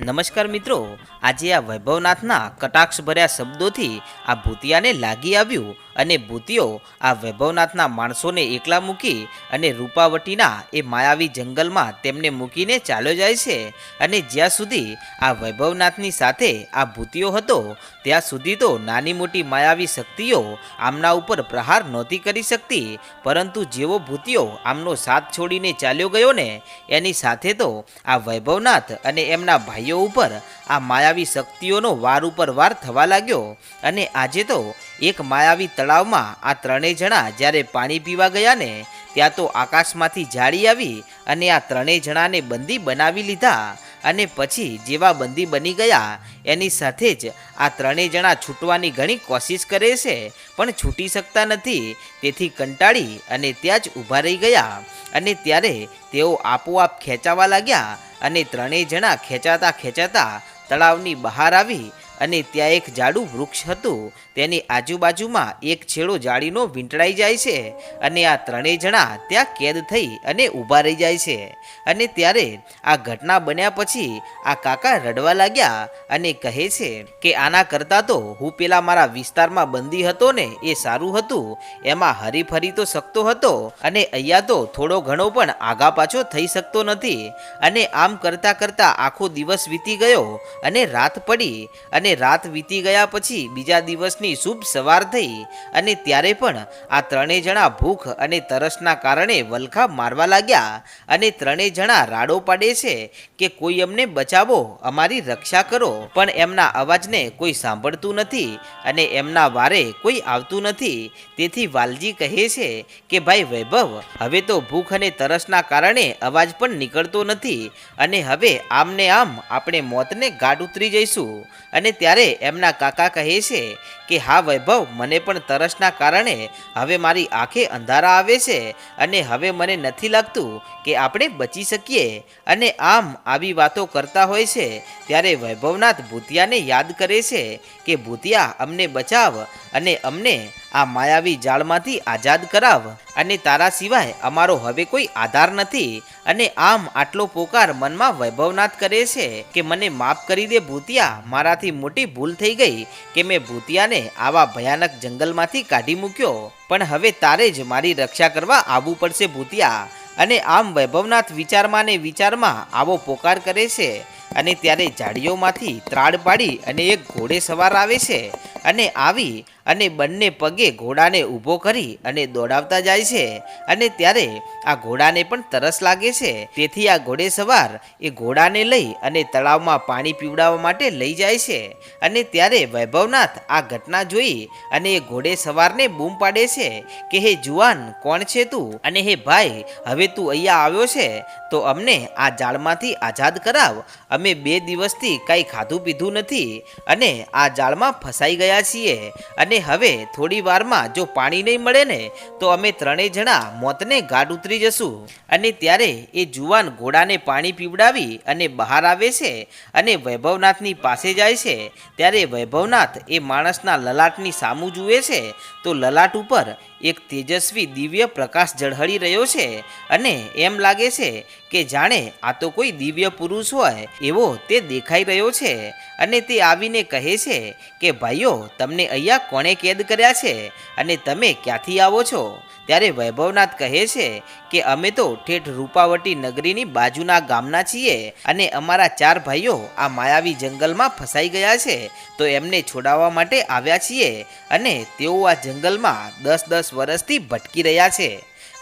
નમસ્કાર મિત્રો. આજે આ વૈભવનાથના કટાક્ષભર્યા શબ્દોથી આ ભૂતિયાને લાગી આવ્યું અને ભૂતિયો આ વૈભવનાથના માણસોને એકલા મૂકી અને રૂપાવટીના એ માયાવી જંગલમાં તેમને મૂકીને ચાલ્યો જાય છે. અને જ્યાં સુધી આ વૈભવનાથની સાથે આ ભૂતિયો હતો ત્યાં સુધી તો નાની મોટી માયાવી શક્તિઓ આમના ઉપર પ્રહાર નહોતી કરી શકતી, પરંતુ જેવો ભૂતિયો આમનો સાથ છોડીને ચાલ્યો ગયો ને, એની સાથે તો આ વૈભવનાથ અને એમના ભાઈઓ ઉપર આ માયાવી શક્તિઓનો વાર ઉપર વાર થવા લાગ્યો અને આજે તો એક માયાવી તળાવમાં આ ત્રણેય જણા જ્યારે પાણી પીવા ગયા ને, ત્યાં તો આકાશમાંથી જાળી આવી અને આ ત્રણેય જણાને બંદી બનાવી લીધા. અને પછી જેવા બંદી બની ગયા, એની સાથે જ આ ત્રણેય જણા છૂટવાની ઘણી કોશિશ કરે છે, પણ છૂટી શકતા નથી. તેથી કંટાળી અને ત્યાં જ ઊભા રહી ગયા અને ત્યારે તેઓ આપોઆપ ખેંચાવા લાગ્યા અને ત્રણેય જણા ખેંચાતા ખેંચાતા તળાવની બહાર આવી અને ત્યાં એક જાડું વૃક્ષ હતું. તેની આજુબાજુમાં એક છેડો જાળીનો વીંટળાઈ જાય છે અને આ ત્રણેય જણા ત્યાં કેદ થઈ અને ઊભા રહી જાય છે. અને ત્યારે આ ઘટના બન્યા પછી આ કાકા રડવા લાગ્યા અને કહે છે કે આના કરતાં તો હું પેલા મારા વિસ્તારમાં બંદી હતો ને એ સારું હતું. એમાં હરીફરી તો શકતો હતો અને અહીંયા તો થોડો ઘણો પણ આગા પાછો થઈ શકતો નથી. અને આમ કરતાં કરતાં આખો દિવસ વીતી ગયો અને રાત પડી અને રાત વીતી ગયા પછી બીજા દિવસની શુભ સવાર થઈ અને ત્યારે પણ આ ત્રણેય જણા ભૂખ અને તરસના કારણે વલખા મારવા લાગ્યા અને ત્રણેય જણા રાડો પાડે છે કે કોઈ અમને બચાવો, અમારી રક્ષા કરો. પણ એમના અવાજને કોઈ સાંભળતું નથી અને એમના વારે કોઈ આવતું નથી. તેથી વાલજી કહે છે કે, ભાઈ વૈભવ, હવે તો ભૂખ અને તરસના કારણે અવાજ પણ નીકળતો નથી અને હવે આમને આમ આપણે મોતને ગાઢ ઉતરી જઈશું. અને ત્યારે એમના કાકા કહે છે કે, હા વૈભવ, મને પણ તરસના કારણે હવે મારી આંખે અંધારા આવે છે અને હવે મને નથી લાગતું કે આપણે બચી શકીએ. અને આમ આવી વાતો કરતા હોય છે, ત્યારે વૈભવનાથ ભૂતિયાને યાદ કરે છે કે, ભૂતિયા, અમને બચાવ અને અમને આ માયાવી જાળમાંથી આઝાદ કરાવ અને તારા સિવાય અમારો હવે કોઈ આધાર નથી અને આમ આટલો પોકાર મનમાં વૈભવનાથ કરે છે કે મને માફ કરી દે ભૂતિયા, મારાથી મોટી ભૂલ થઈ ગઈ કે મેં ભૂતિયાને આવા ભયાનક જંગલમાંથી કાઢી મૂક્યો. પણ હવે તારે જ મારી રક્ષા કરવા આવવું પડશે ભૂતિયા અને આમ વૈભવનાથ વિચારમાં ને વિચારમાં આવો પોકાર કરે છે અને ત્યારે ઝાડીઓમાંથી ત્રાડ પાડી અને એક ઘોડે સવાર આવે છે. અને આવી અને બંને પગે ઘોડાને ઊભો કરી અને દોડાવતા જાય છે. અને ત્યારે આ ઘોડાને પણ તરસ લાગે છે. તેથી આ ઘોડે સવાર એ ઘોડાને લઈ અને તળાવમાં પાણી પીવડાવવા માટે લઈ જાય છે. અને ત્યારે વૈભવનાથ આ ઘટના જોઈ અને એ ઘોડે સવારને બૂમ પાડે છે કે, હે જુવાન, કોણ છે તું? અને હે ભાઈ, હવે તું અહીંયા આવ્યો છે? તો અમને આ જાળમાંથી આઝાદ કરાવ. અમે બે દિવસથી કાંઈ ખાધું પીધું નથી. અને આ જાળમાં ફસાઈ ગયા છીએ. અને હવે થોડી વારમાં જો પાણી નહીં મળે ને, તો અમે ત્રણેય જણા મોતને ગાઢ ઉતરી જશું. અને ત્યારે એ જુવાન ઘોડાને પાણી પીવડાવી અને બહાર આવે છે અને વૈભવનાથની પાસે જાય છે. ત્યારે વૈભવનાથ એ માણસના લલાટની સામું જુએ છે. તો લલાટ ઉપર એક તેજસ્વી દિવ્ય પ્રકાશ ઝળહળી રહ્યો છે અને એમ લાગે છે કે જાણે આ તો કોઈ દિવ્ય પુરુષ હોય એવો તે દેખાઈ રહ્યો છે અને તે આવીને કહે છે કે, ભાઈઓ, તમને અહીંયા કોણે કેદ કર્યા છે અને તમે ક્યાંથી આવો છો? ત્યારે વૈભવનાથ કહે છે કે અમે તો ઠેઠ રૂપાવટી નગરીની બાજુના ગામના છીએ અને અમારા ચાર ભાઈઓ આ માયાવી જંગલમાં ફસાઈ ગયા છે. તો એમને છોડાવવા માટે આવ્યા છીએ અને તેઓ આ જંગલમાં દસ દસ વર્ષથી ભટકી રહ્યા છે.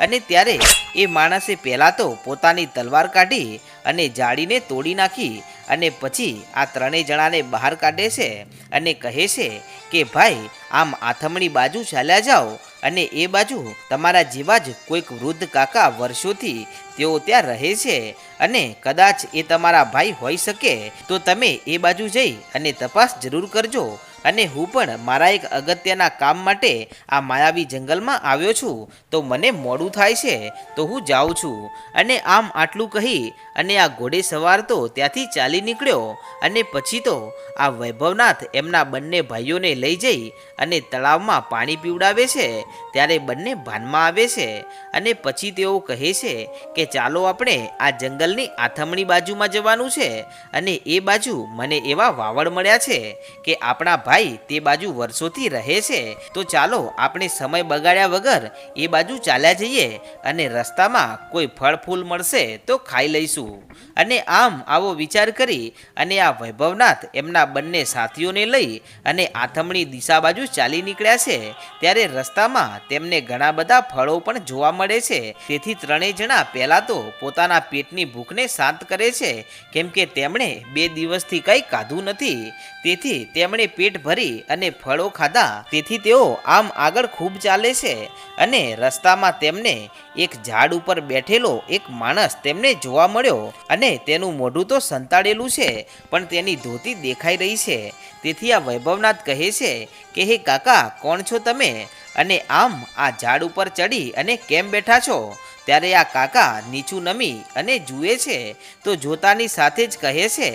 અને ત્યારે એ માણસે પહેલાં તો પોતાની તલવાર કાઢી અને જાળીને તોડી નાખી અને પછી આ ત્રણેય જણાને બહાર કાઢે છે અને કહે છે કે, ભાઈ, આમ આથમણી બાજુ ચાલ્યા જાઓ અને એ બાજુ તમારા જેવા જ કોઈક વૃદ્ધ કાકા વર્ષોથી તેઓ ત્યાં રહે છે અને કદાચ એ તમારા ભાઈ હોઈ શકે, તો તમે એ બાજુ જઈ અને તપાસ જરૂર કરજો. અને હું પણ મારા એક અગત્યના કામ માટે આ માયાવી જંગલમાં આવ્યો છું. તો મને મોડું થાય છે, તો હું જાઉં છું. અને આમ આટલું કહી અને આ ઘોડે સવાર તો ત્યાંથી ચાલી નીકળ્યો અને પછી તો આ વૈભવનાથ એમના બંને ભાઈઓને લઈ જઈ અને તળાવમાં પાણી પીવડાવે છે. ત્યારે બંને ભાનમાં આવે છે અને પછી તેઓ કહે છે કે ચાલો આપણે આ જંગલની આથમણી બાજુમાં જવાનું છે અને એ બાજુ મને એવા વાવડ મળ્યા છે કે આપણા ભાઈ તે બાજુ વર્ષોથી રહે છે. તો ચાલો આપણે સમય બગાડ્યા વગર એ બાજુ ચાલ્યા જઈએ અને રસ્તામાં કોઈ ફળ ફૂલ મળશે તો ખાઈ લઈશું. અને આમ આવો વિચાર કરી અને આ વૈભવનાથ એમના બંને સાથીઓને લઈ અને આથમણી દિશા બાજુ ચાલી નીકળ્યા છે. ત્યારે રસ્તામાં તેમને ઘણા બધા ફળો પણ જોવા મળે છે. તેથી ત્રણેય જણા પહેલાં તો પોતાના પેટની ભૂખને શાંત કરે છે. કેમ કે તેમણે બે દિવસથી કંઈ ખાધું નથી. તેથી તેમણે પેટ ભરી અને ફળો ખાધા. તેથી તેઓ આમ આગળ ખૂબ ચાલે છે અને રસ્તામાં તેમને એક ઝાડ ઉપર બેઠેલો એક માણસ તેમને જોવા મળ્યો. અને તેનું મોઢું તો સંતાડેલું છે, પણ તેની ધોતી દેખાઈ રહી છે. તેથી આ વૈભવનાથ કહે છે કે, હે કાકા, કોણ છો તમે? અને આમ આ ઝાડ ઉપર ચડી અને કેમ બેઠા છો? ત્યારે આ કાકા નીચું નમી અને જુએ છે, તો જોતાની સાથે જ કહે છે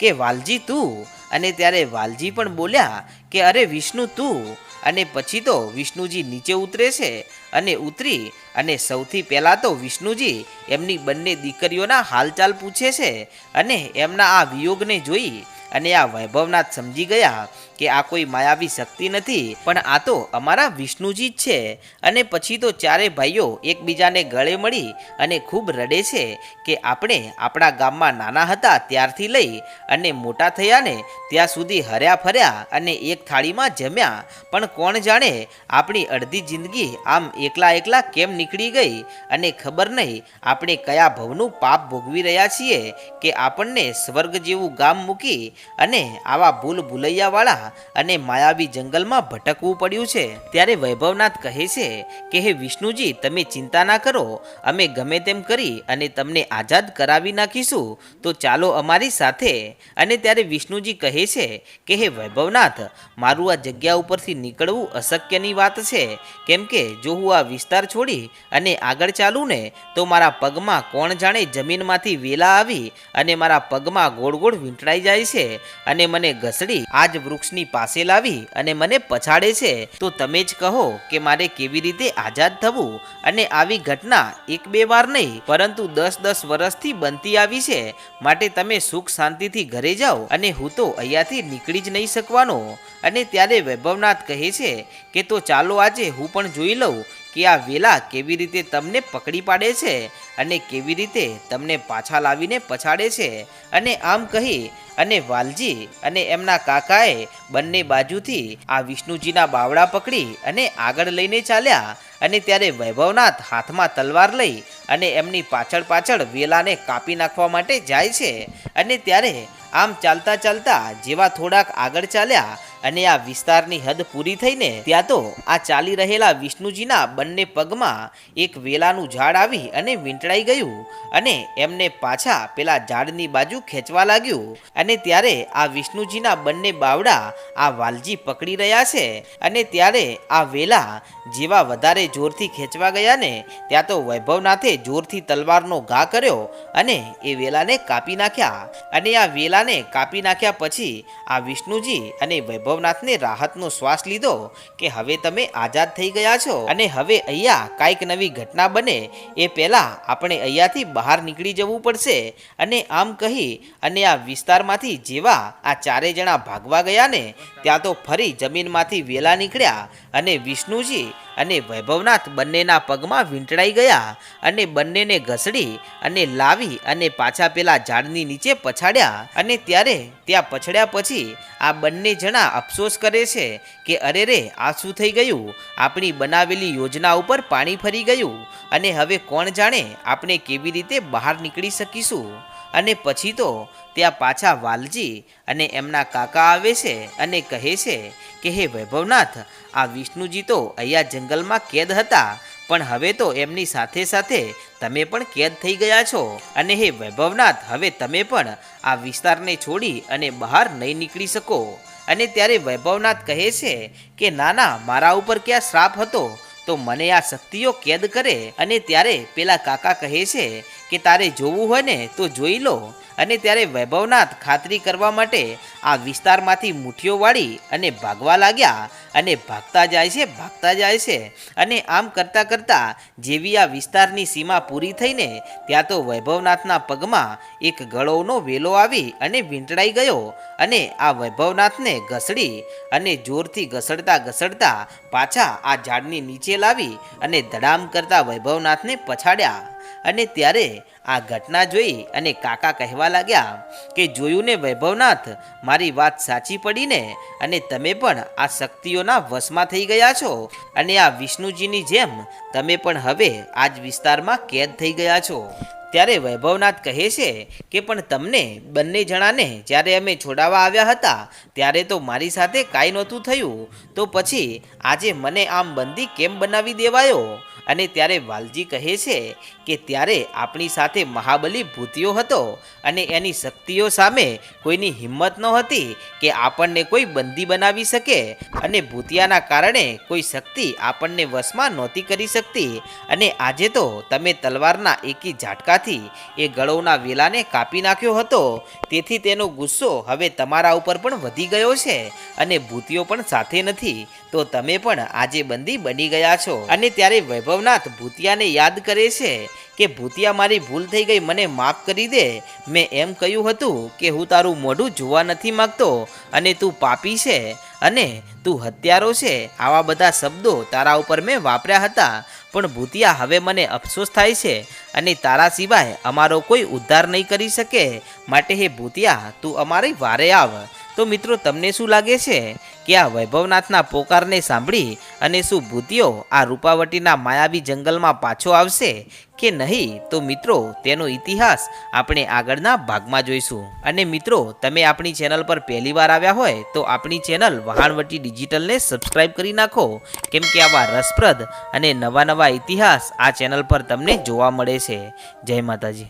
કે, વાલજી તું. અને ત્યારે વાલજી પણ બોલ્યા કે, અરે વિષ્ણુ તું. અને પછી તો વિષ્ણુજી નીચે ઉતરે છે અને ઉતરી અને સૌથી પહેલાં તો વિષ્ણુજી એમની બંને દીકરીઓના હાલચાલ પૂછે છે અને એમના આ વિયોગને જોઈ અને આ વૈભવનાથ સમજી ગયા કે આ કોઈ માયાવી શક્તિ નથી, પણ આ તો અમારા વિષ્ણુજી જ છે. અને પછી તો ચારે ભાઈઓ એકબીજાને ગળે મળી અને ખૂબ રડે છે કે આપણે આપણા ગામમાં નાના હતા ત્યારથી લઈ અને મોટા થયા ને ત્યાં સુધી હર્યા ફર્યા અને એક થાળીમાં જમ્યા. પણ કોણ જાણે આપણી અડધી જિંદગી આમ એકલા એકલા કેમ નીકળી ગઈ અને ખબર નહીં આપણે કયા ભવનું પાપ ભોગવી રહ્યા છીએ કે આપણને સ્વર્ગ જેવું ગામ મૂકી અને આવા ભૂલ ભૂલૈયાવાળા અને માયાવી જંગલમાં ભટકવું પડ્યું છે. ત્યારે વૈભવનાથ કહે છે કે, હે વિષ્ણુજી, તમે ચિંતા ના કરો. અમે ગમે તેમ કરી અને તમને આઝાદ કરાવી નાખીશું. તો ચાલો અમારી સાથે. અને ત્યારે વિષ્ણુજી કહે છે કે, હે વૈભવનાથ, મારું આ જગ્યા ઉપરથી નીકળવું અશક્યની વાત છે. કેમ કે જો હું આ વિસ્તાર છોડી અને આગળ ચાલું ને, તો મારા પગમાં કોણ જાણે જમીનમાંથી વેલા આવી અને મારા પગમાં ગોળ ગોળ વીંટળાઈ જાય છે. અને મને ઘસડી, આ જ વૃક્ષની પાસે લાવી અને મને પછાડે છે, તો તમે જ કહો કે મારે કેવી રીતે આઝાદ થવું અને આવી ઘટના એક બે વાર નહીં, પરંતુ દસ દસ વર્ષથી બનતી આવી છે. માટે તમે સુખ શાંતિથી ઘરે જાઓ અને હું તો અહીંયાથી નીકળી જ નહીં શકવાનો. અને ત્યારે વૈભવનાથ કહે છે કે, તો ચાલો આજે હું પણ જોઈ લઉં કે આ વેલા કેવી રીતે તમને પકડી પાડે છે અને કેવી રીતે તમને પાછા લાવીને પછાડે છે. અને આમ કહી અને વાલજી અને એમના કાકાએ બંને બાજુથી આ વિષ્ણુજીના બાવડા પકડી અને આગળ લઈને ચાલ્યા અને ત્યારે વૈભવનાથ હાથમાં તલવાર લઈ અને એમની પાછળ પાછળ વેલાને કાપી નાખવા માટે જાય છે. અને ત્યારે આમ ચાલતા ચાલતા જેવા થોડાક આગળ ચાલ્યા અને આ વિસ્તારની હદ પૂરી થઈને ત્યાં તો આ ચાલી રહેલા વિષ્ણુજીના બંને પગમાં એક વેલાનું ઝાડ આવી અને વીંટળાઈ ગયું અને એમને પાછા પેલા ઝાડની બાજુ ખેંચવા લાગ્યું. અને ત્યારે આ વિષ્ણુજીના બંને બાવડા આ વાલજી પકડી રહ્યા છે અને ત્યારે આ વેલા જેવા વધારે જોરથી ખેંચવા ગયા ને ત્યાં તો વૈભવનાથે જોરથી તલવારનો ઘા કર્યો અને એ વેલાને કાપી નાખ્યા. અને આ વેલાને કાપી નાખ્યા પછી આ વિષ્ણુજી અને વૈભવનાથને રાહતનો શ્વાસ લીધો કે હવે તમે આઝાદ થઈ ગયા છો. અને હવે અહીંયા કાંઈક નવી ઘટના બને એ પહેલાં આપણે અહીંયાથી બહાર નીકળી જવું પડશે. અને આમ કહી અને આ વિસ્તારમાંથી જેવા આ ચારે જણા ભાગવા ગયા ને, ત્યાં તો ફરી જમીનમાંથી વેલા નીકળ્યા અને વિષ્ણુજી અને વૈભવનાથ બંનેના પગમાં વીંટળાઈ ગયા અને બંનેને ઘસડી અને લાવી અને પાછા પેલા ઝાડની નીચે પછાડ્યા. અને ત્યારે ત્યાં પછડ્યા પછી આ બંને જણા અફસોસ કરે છે કે અરે રે, આ શું થઈ ગયું? આપણી બનાવેલી યોજના ઉપર પાણી ફરી ગયું. અને હવે કોણ જાણે આપણે કેવી રીતે બહાર નીકળી શકીશું? અને પછી તો ત્યાં પાછા વાલજી અને એમના કાકા આવે છે અને કહે છે કે, હે વૈભવનાથ, આ વિષ્ણુજી તો અહીંયા જંગલમાં કેદ હતા, પણ હવે તો એમની સાથે સાથે તમે પણ કેદ થઈ ગયા છો. અને હે વૈભવનાથ, હવે તમે પણ આ વિસ્તારને છોડી અને બહાર નહીં નીકળી શકો. અને ત્યારે વૈભવનાથ કહે છે કે, ના ના, મારા ઉપર ક્યાં શ્રાપ હતો? તો મને આ શક્તિઓ કેદ કરે અને ત્યારે પેલા કાકા કહે છે કે તારે જોવું હોય ને તો જોઈ લો. અને ત્યારે વૈભવનાથ ખાતરી કરવા માટે આ વિસ્તારમાંથી મુઠ્ઠીઓ વાળી અને ભાગવા લાગ્યા અને ભાગતા જાય છે, ભાગતા જાય છે. અને આમ કરતાં કરતાં જેવી આ વિસ્તારની સીમા પૂરી થઈને ત્યાં તો વૈભવનાથના પગમાં એક ગળોનો વેલો આવી અને વીંટળાઈ ગયો અને આ વૈભવનાથને ઘસડી અને જોરથી ઘસડતા ઘસડતા પાછા આ ઝાડની નીચે લાવી અને ધડામ કરતા વૈભવનાથને પછાડ્યા. અને ત્યારે આ ઘટના જોઈ અને કાકા કહેવા લાગ્યા કે, જોયું ને વૈભવનાથ, મારી વાત સાચી પડીને? અને તમે પણ આ શક્તિઓના વશમાં થઈ ગયા છો? અને આ વિષ્ણુજીની જેમ તમે પણ હવે આ જ વિસ્તારમાં કેદ થઈ ગયા છો? ત્યારે વૈભવનાથ કહે છે કે, પણ તમને બંને જણાને જ્યારે અમે છોડાવવા આવ્યા હતા, ત્યારે તો મારી સાથે કાંઈ નહોતું થયું. તો પછી આજે મને આમ બંદી કેમ બનાવી દેવાયો? અને ત્યારે વાલજી કહે છે કે ત્યારે આપણી સાથે મહાબલી ભૂતિયો હતો અને એની શક્તિઓ સામે કોઈની હિંમત નહોતી કે આપણને કોઈ બંદી બનાવી શકે અને ભૂતિયાના કારણે કોઈ શક્તિ આપણને વશમાં નહોતી કરી શકતી. અને આજે તો તમે તલવારના એકી ઝાટકાથી એ ગળોના વેલાને કાપી નાખ્યો હતો. તેથી તેનો ગુસ્સો હવે તમારા ઉપર પણ વધી ગયો છે અને ભૂતિયો પણ સાથે નથી. તો તમે પણ આજે બંદી બની ગયા છો. અને ત્યારે વૈભવનાથ ભૂતિયાને યાદ કરે છે કે, ભૂતિયા, મારી ભૂલ થઈ ગઈ, મને માફ કરી દે. મેં એમ કહ્યું હતું કે, હું તારું મોઢું જોવા નથી માગતો અને તું પાપી છે અને તું હત્યારો છે. આવા બધા શબ્દો તારા ઉપર મેં વાપર્યા હતા. પણ ભૂતિયા, હવે મને અફસોસ થાય છે અને તારા સિવાય અમારો કોઈ ઉદ્ધાર નહીં કરી શકે. માટે હે ભૂતિયા, તું અમારી વારે આવ. તો મિત્રો, તમને શું લાગે છે? કે આ વૈભવનાથના પોકારને સાંભળી અને શું ભૂતિયો આ રૂપાવટીના માયાવી જંગલમાં પાછો આવશે કે નહીં? તો મિત્રો, તેનો ઇતિહાસ આપણે આગળના ભાગમાં જોઈશું. અને મિત્રો, તમે આપણી ચેનલ પર પહેલી વાર આવ્યા હોય તો આપણી ચેનલ વહાણવટી ડિજિટલને સબસ્ક્રાઇબ કરી નાખો. કેમ કે આવા રસપ્રદ અને નવા નવા ઇતિહાસ આ ચેનલ પર તમને જોવા મળે છે. જય માતાજી.